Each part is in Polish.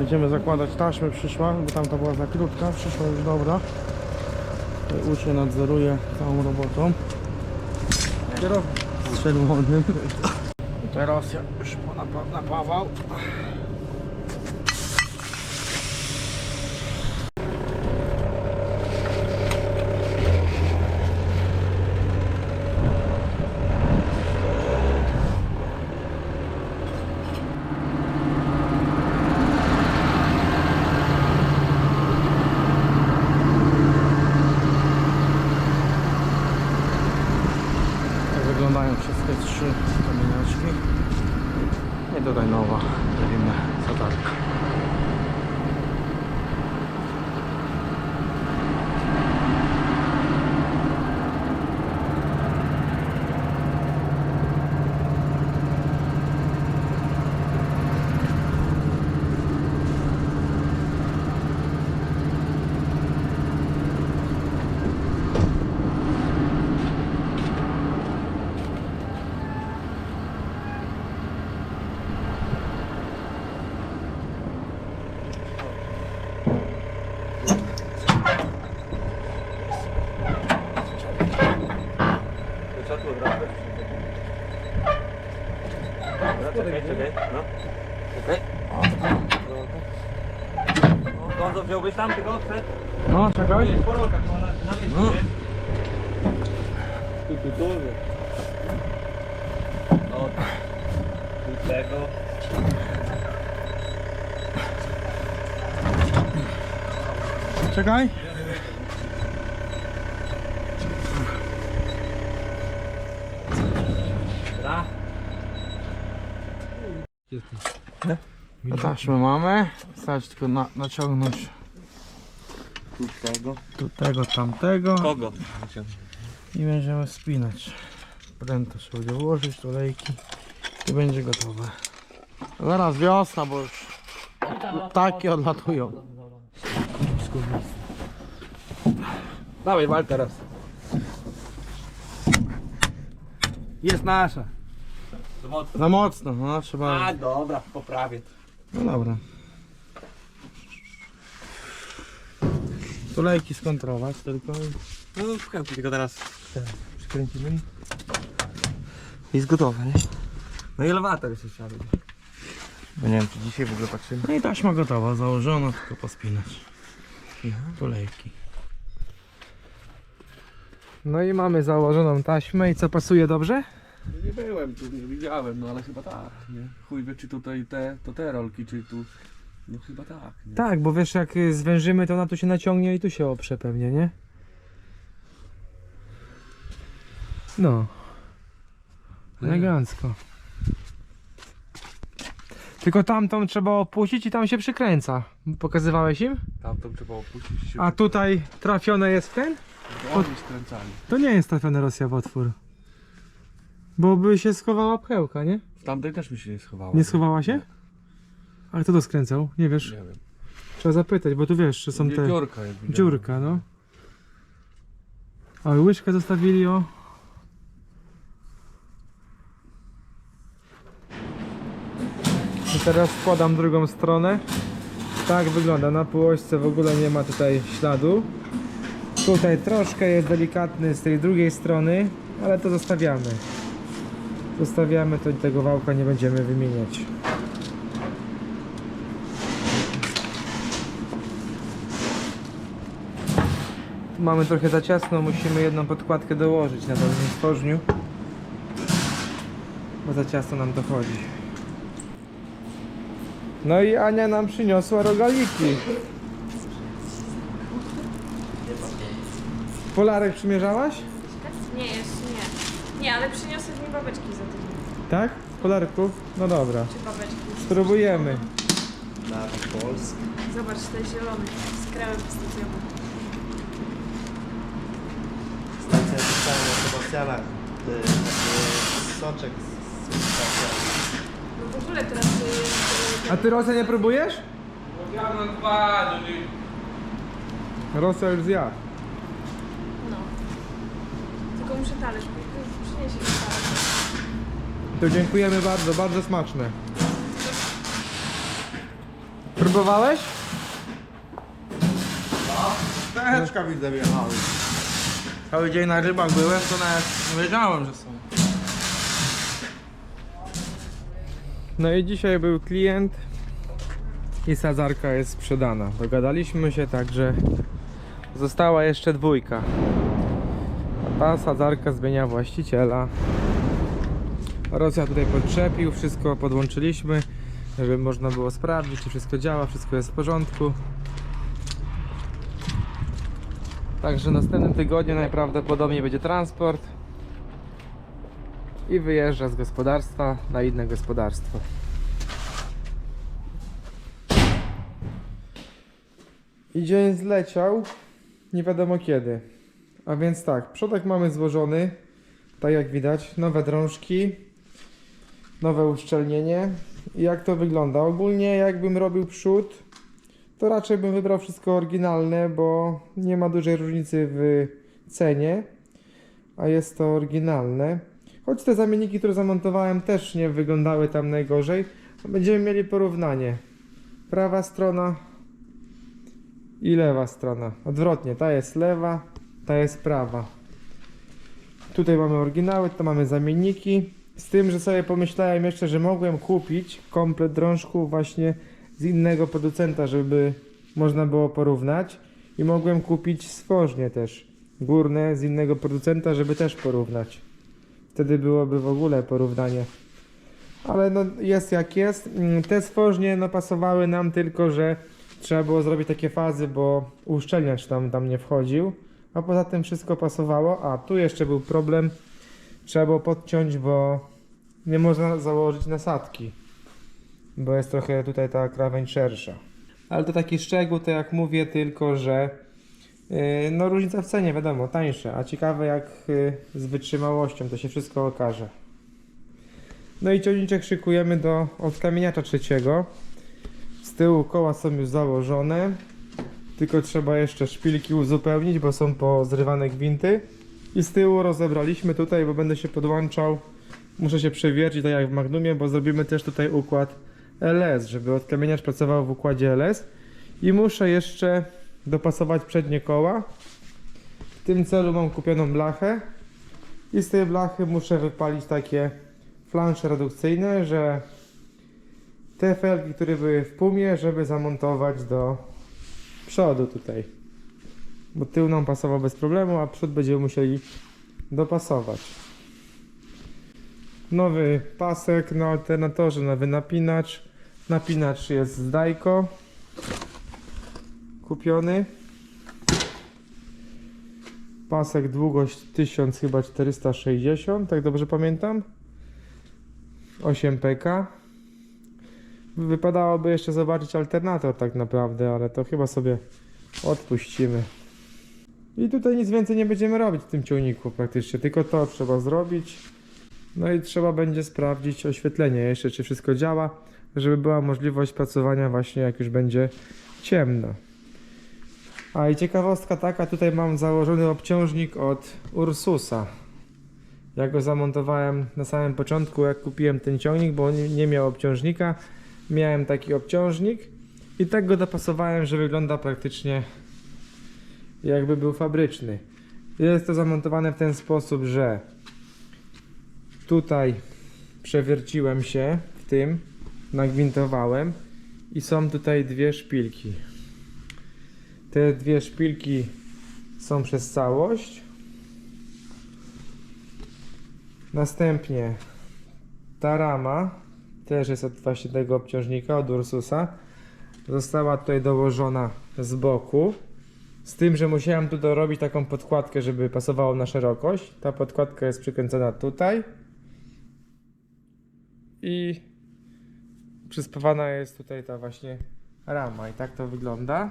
Będziemy zakładać taśmy, przyszła, bo tamta była za krótka, przyszła już dobra. Tutaj nadzoruje całą robotą. Kierownik z czerwonym. Teraz ja już napawał. Tak wyglądają wszystkie trzy kamieniaczki. I tutaj nowa, robimy zadarka. Czekaj, czekaj, no. Okej. No, Gonzo wziąłbyś tam tylko? No, czekaj. Po rolkach, no, na, na miejscu, No. Tu, tu, tu. No, tu tego. Czekaj. Dobra. Taśmy mamy. Wystarczy tylko na, naciągnąć Tu tego. tu tego, tamtego Kogo? i będziemy spinać. Pręto się będzie włożyć, tulejki i będzie gotowe. Zaraz wiosna, bo już takie odlatują. Dawaj, wal teraz. Jest nasza. Za mocno. Za mocno, no trzeba... A, dobra, poprawię. No dobra. Tulejki skontrować tylko i No, pchełki tylko teraz. przykręcimy. Jest gotowe, nie? No i elewator jeszcze trzeba będzie. Bo nie wiem, czy dzisiaj w ogóle patrzymy. No i taśma gotowa, założona, tylko pospinać. Tulejki. No i mamy założoną taśmę i co pasuje dobrze? Nie byłem tu, nie widziałem, no ale chyba tak, nie? Chuj wie, czy tutaj te, to te rolki, czy tu... No chyba tak, nie? Tak, bo wiesz jak y, zwężymy to ona tu się naciągnie i tu się oprze pewnie, nie? No. Elegancko. Tylko tamtą trzeba opuścić i tam się przykręca. Pokazywałeś im? Tamtą trzeba opuścić się... A tutaj trafione jest w ten? Oni skręcali. To nie jest trafiona Rosja w otwór. Bo by się schowała pchełka, nie? W tamtej też mi się nie schowało. Nie schowała się? Ale kto to skręcał? Nie wiesz? Nie wiem. Trzeba zapytać, bo tu wiesz, czy są te... Dziurka jak widziałem. Dziurka, no. A łyżkę zostawili o. I teraz wkładam drugą stronę. Tak wygląda. Na półośce w ogóle nie ma tutaj śladu. Tutaj troszkę jest delikatny z tej drugiej strony, ale to zostawiamy. Zostawiamy, to tego wałka nie będziemy wymieniać. Mamy trochę za ciasno, musimy jedną podkładkę dołożyć na dolnym stworzniu. Bo za ciasno nam to chodzi. No i Ania nam przyniosła rogaliki. Polarek przymierzałaś? Nie, jeszcze nie. Nie, ale przyniosę mi babeczki za tydzień. Tak? Polarków? No dobra. Czy babeczki? Spróbujemy. Zobacz, ten zielony z kremem pistacjowym. Sebastianach, ty, taki soczek z Sebastiana. No w ogóle teraz... y, y, A ty Rosja nie próbujesz? Ja mam dwa, no nie... Rosja już zjadł. No. Tylko muszę talerz, przyniesie mi talerz. To dziękujemy bardzo, bardzo smaczne. Próbowałeś? Pecheczka widzę wjechały. Cały dzień na rybach byłem, to nawet nie wiedziałem, że są. No i dzisiaj był klient i sadzarka jest sprzedana. Dogadaliśmy się tak, że została jeszcze dwójka. A ta sadzarka zmienia właściciela. Rosja tutaj podczepił, wszystko podłączyliśmy, żeby można było sprawdzić, czy wszystko działa, wszystko jest w porządku. Także w następnym tygodniu najprawdopodobniej będzie transport i wyjeżdża z gospodarstwa na inne gospodarstwo. I dzień zleciał, nie wiadomo kiedy. A więc tak, przodek mamy złożony, tak jak widać, nowe drążki, nowe uszczelnienie. I jak to wygląda? Ogólnie jakbym robił przód, to raczej bym wybrał wszystko oryginalne, bo nie ma dużej różnicy w cenie, a jest to oryginalne. Choć te zamienniki, które zamontowałem też nie wyglądały tam najgorzej. Będziemy mieli porównanie. Prawa strona i lewa strona. Odwrotnie, ta jest lewa, ta jest prawa. Tutaj mamy oryginały, to mamy zamienniki. Z tym, że sobie pomyślałem jeszcze, że mogłem kupić komplet drążków właśnie z innego producenta, żeby można było porównać. I mogłem kupić stworznie też górne z innego producenta, żeby też porównać. Wtedy byłoby w ogóle porównanie. Ale no jest jak jest. Mm, Te stworznie no pasowały nam tylko, że trzeba było zrobić takie fazy, bo uszczelniacz tam, tam nie wchodził. A poza tym wszystko pasowało. A tu jeszcze był problem. Trzeba było podciąć, bo nie można założyć nasadki. Bo jest trochę tutaj ta krawędź szersza. Ale to taki szczegół, to jak mówię, tylko że yy, no różnica w cenie, wiadomo, tańsze. A ciekawe jak yy, z wytrzymałością, to się wszystko okaże. No i ciągniczek szykujemy do odkamieniacza trzeciego. Z tyłu koła są już założone. Tylko trzeba jeszcze szpilki uzupełnić, bo są pozrywane gwinty. I z tyłu rozebraliśmy tutaj, bo będę się podłączał. Muszę się przewiercić, tak jak w Magnumie, bo zrobimy też tutaj układ LS, żeby odkamieniacz pracował w układzie LS. I muszę jeszcze dopasować przednie koła. W tym celu mam kupioną blachę. I z tej blachy muszę wypalić takie flansze redukcyjne, że te felgi, które były w pumie, żeby zamontować do przodu tutaj. Bo tył nam pasował bez problemu, a przód będziemy musieli dopasować. Nowy pasek na alternatorze, nowy napinacz. Napinacz jest z Dajko. Kupiony. Pasek długość 1000 chyba 460, tak dobrze pamiętam. 8 pk. Wypadałoby jeszcze zobaczyć alternator tak naprawdę, ale to chyba sobie odpuścimy. I tutaj nic więcej nie będziemy robić w tym ciągniku praktycznie, tylko to trzeba zrobić. No i trzeba będzie sprawdzić oświetlenie jeszcze, czy wszystko działa, żeby była możliwość pracowania właśnie jak już będzie ciemno. A i ciekawostka taka, tutaj mam założony obciążnik od Ursusa. Ja go zamontowałem na samym początku, jak kupiłem ten ciągnik, bo on nie- miał obciążnika. Miałem taki obciążnik i tak go dopasowałem, że wygląda praktycznie jakby był fabryczny. Jest to zamontowane w ten sposób, że tutaj przewierciłem się w tym, nagwintowałem i są tutaj dwie szpilki. Te dwie szpilki są przez całość. Następnie ta rama też jest od właśnie tego obciążnika, od Ursusa. Została tutaj dołożona z boku. Z tym, że musiałem tu dorobić taką podkładkę, żeby pasowało na szerokość. Ta podkładka jest przykręcona tutaj. I przyspawana jest tutaj ta właśnie rama. I tak to wygląda.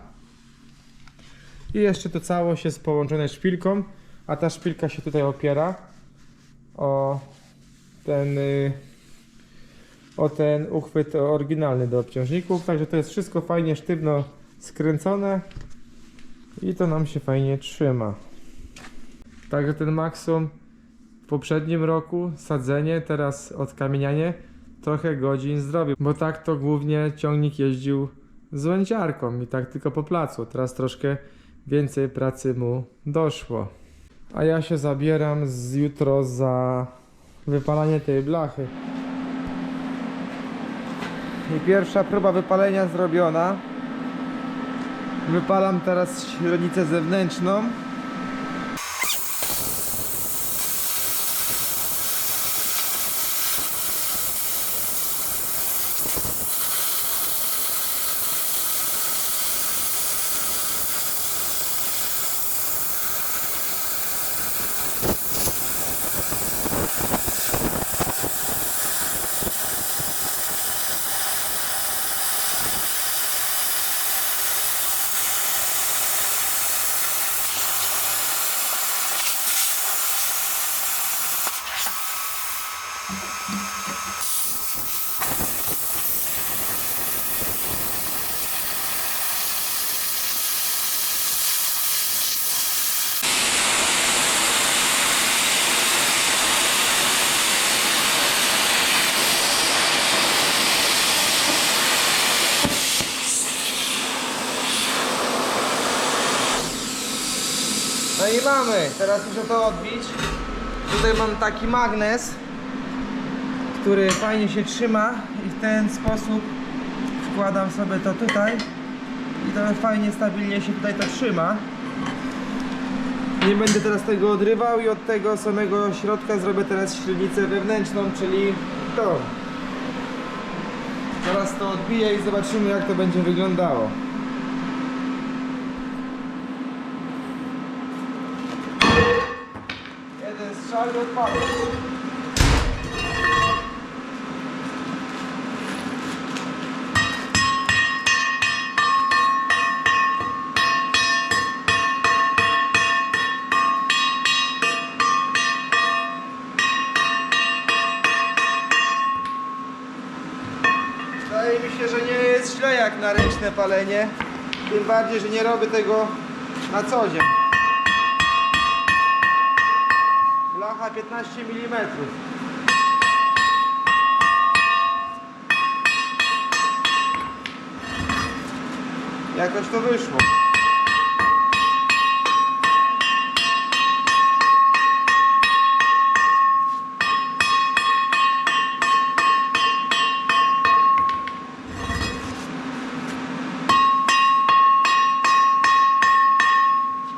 I jeszcze to całość jest połączone szpilką, a ta szpilka się tutaj opiera o ten, y, o ten uchwyt oryginalny do obciążników. Także to jest wszystko fajnie sztywno skręcone i to nam się fajnie trzyma. Także ten Maxum w poprzednim roku sadzenie, teraz odkamienianie trochę godzin zrobił, bo tak to głównie ciągnik jeździł z łęciarką i tak tylko po placu. Teraz troszkę więcej pracy mu doszło. A ja się zabieram z jutro za wypalanie tej blachy. I pierwsza próba wypalenia zrobiona. Wypalam teraz średnicę zewnętrzną. Teraz muszę to odbić. Tutaj mam taki magnes, który fajnie się trzyma i w ten sposób wkładam sobie to tutaj i to fajnie, stabilnie się tutaj to trzyma. Nie będę teraz tego odrywał i od tego samego środka zrobię teraz średnicę wewnętrzną, czyli to. Teraz to odbiję i zobaczymy jak to będzie wyglądało. Odpadł. Wydaje mi się, że nie jest źle jak na ręczne palenie. Tym bardziej, że nie robię tego na co dzień. Blacha 15 mm. Jakoś to wyszło.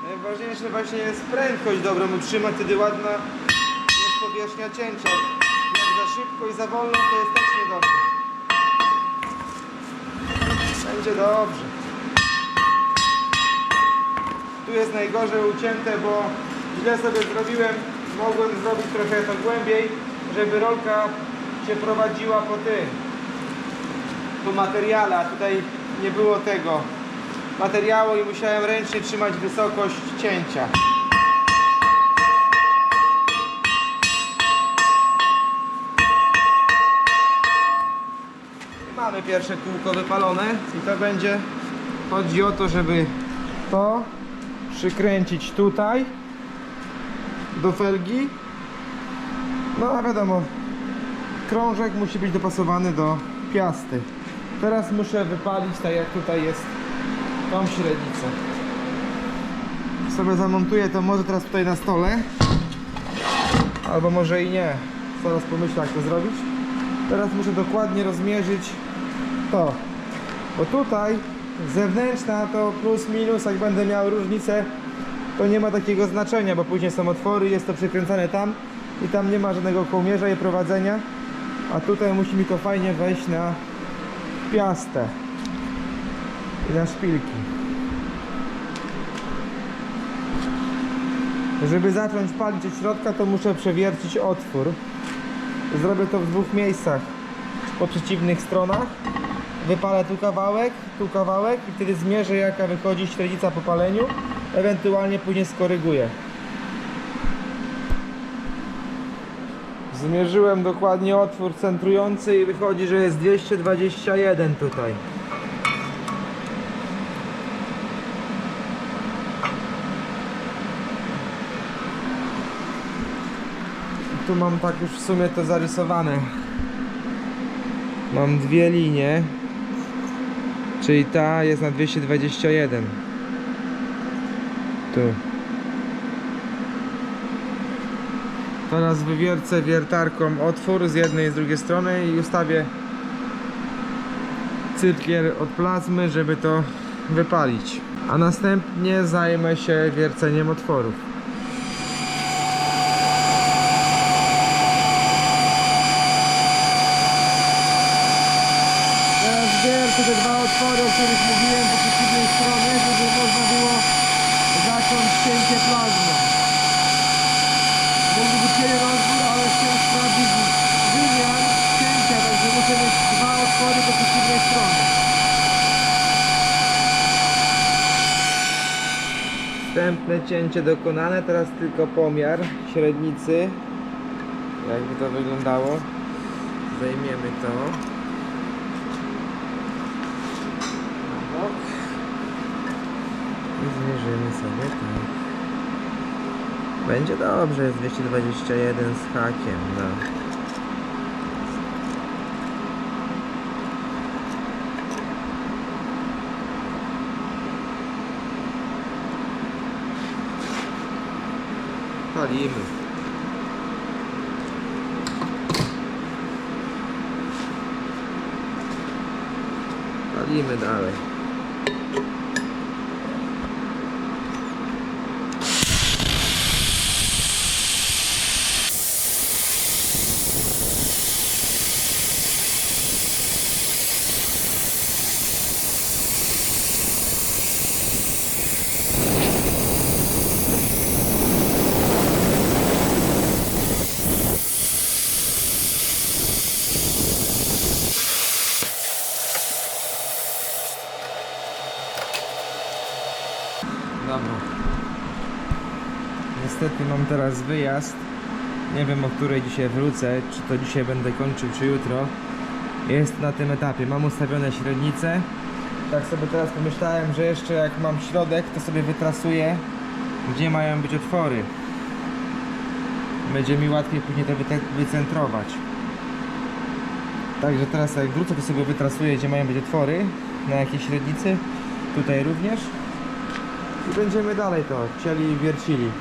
Najważniejsze właśnie jest prędkość dobrą utrzymać, wtedy ładna powierzchnia cięcia. Jak za szybko i za wolno to jest też niedobrze. Będzie dobrze. Tu jest najgorzej ucięte, bo źle sobie zrobiłem. Mogłem zrobić trochę to głębiej, żeby rolka się prowadziła po tym. Po materiale, a tutaj nie było tego materiału i musiałem ręcznie trzymać wysokość cięcia. Mamy pierwsze kółko wypalone i to będzie chodzi o to, żeby to przykręcić tutaj do felgi. No a wiadomo, krążek musi być dopasowany do piasty. Teraz muszę wypalić tak jak tutaj jest tą średnicę. Sobie zamontuję to może teraz tutaj na stole. Albo może i nie. Zaraz pomyślę jak to zrobić. Teraz muszę dokładnie rozmierzyć to. Bo tutaj zewnętrzna to plus minus, jak będę miał różnicę, to nie ma takiego znaczenia, bo później są otwory, jest to przykręcane tam i tam nie ma żadnego kołmierza i prowadzenia. A tutaj musi mi to fajnie wejść na piastę i na szpilki. Żeby zacząć palić od środka, to muszę przewiercić otwór. Zrobię to w dwóch miejscach po przeciwnych stronach. Wypalę tu kawałek, tu kawałek i wtedy zmierzę jaka wychodzi średnica po paleniu. Ewentualnie później skoryguję. Zmierzyłem dokładnie otwór centrujący i wychodzi, że jest 221 tutaj. Tu mam tak już w sumie to zarysowane. Mam dwie linie. Czyli ta jest na 221. Tu. Teraz wywiercę wiertarką otwór z jednej i z drugiej strony i ustawię cyrkiel od plazmy, żeby to wypalić. A następnie zajmę się wierceniem otworów. Teraz wiercę te dwa otwory, o których mówiłem po przeciwnej stronie, żeby można było zacząć cięcie plazmy. Mógłby jeden otwór, ale chcę sprawdzić wymiar cięcia, także muszę mieć dwa otwory po przeciwnej stronie. Wstępne cięcie dokonane, teraz tylko pomiar średnicy. Jakby to wyglądało. Zajmiemy to. Na bok. I zmierzymy sobie tak. Będzie dobrze, jest 221 z hakiem, no. Palimy. Palimy dalej. Dobra. Niestety mam teraz wyjazd. Nie wiem o której dzisiaj wrócę, czy to dzisiaj będę kończył, czy jutro. Jest na tym etapie. Mam ustawione średnice. Tak sobie teraz pomyślałem, że jeszcze jak mam środek, to sobie wytrasuję, gdzie mają być otwory. Będzie mi łatwiej później to wycentrować. Także teraz jak wrócę, to sobie wytrasuję, gdzie mają być otwory, na jakiej średnicy. Tutaj również. I będziemy dalej to cieli i wiercili.